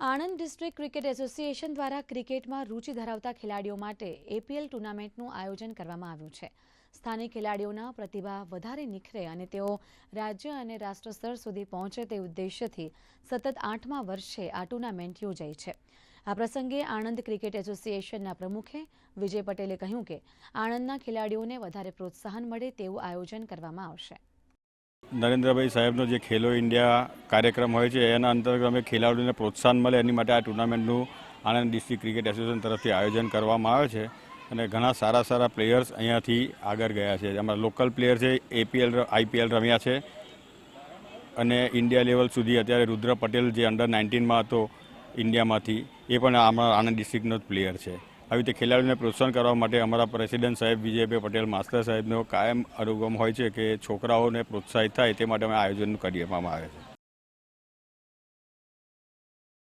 Anand district cricket association દ્વારા ક્રિકેટમાં રુચિ ધરાવતા ખેલાડીઓ માટે એપીએલ ટુર્નામેન્ટનું આયોજન કરવામાં આવ્યું છે. સ્થાનિક ખેલાડીઓના પ્રતિભા વધારે નિખરે અને તેઓ રાજ્ય અને રાષ્ટ્ર સ્તર સુધી પહોંચે તે ઉદ્દેશ્યથી સતત આઠમા વર્ષે આ ટુર્નામેન્ટ યોજાઈ છે. આ પ્રસંગે આણંદ ક્રિકેટ એસોસિએશનના પ્રમુખે વિજય પટેલે કહ્યું કે, આણંદના ખેલાડીઓને વધારે પ્રોત્સાહન મળે તેવું આયોજન કરવામાં આવશે. નરેન્દ્રભાઈ સાહેબનો જે ખેલો ઇન્ડિયા કાર્યક્રમ હોય છે, એના અંતર્ગત અમે ખેલાડીઓને પ્રોત્સાહન મળે એની માટે આ ટુર્નામેન્ટનું આણંદ ડિસ્ટ્રિક્ટ ક્રિકેટ એસોસિએશન તરફથી આયોજન કરવામાં આવે છે અને ઘણા સારા સારા પ્લેયર્સ અહીંયાથી આગળ ગયા છે. અમારા લોકલ પ્લેયર છે, એપીએલ, આઈપીએલ રમ્યા છે અને ઇન્ડિયા લેવલ સુધી અત્યારે રુદ્ર પટેલ જે અંડર નાઇન્ટીનમાં હતો ઇન્ડિયામાંથી, એ પણ આમાં આણંદ ડિસ્ટ્રિક્ટનો જ પ્લેયર છે. આવી રીતે ખેલાડીઓને પ્રોત્સાહન કરવા માટે અમારા પ્રેસિડેન્ટ સાહેબ વિજયભાઈ પટેલ, માસ્ટર સાહેબનો કાયમ અનુગમ હોય છે કે છોકરાઓને પ્રોત્સાહિત થાય તે માટે અમે આયોજન કરવામાં આવે છે.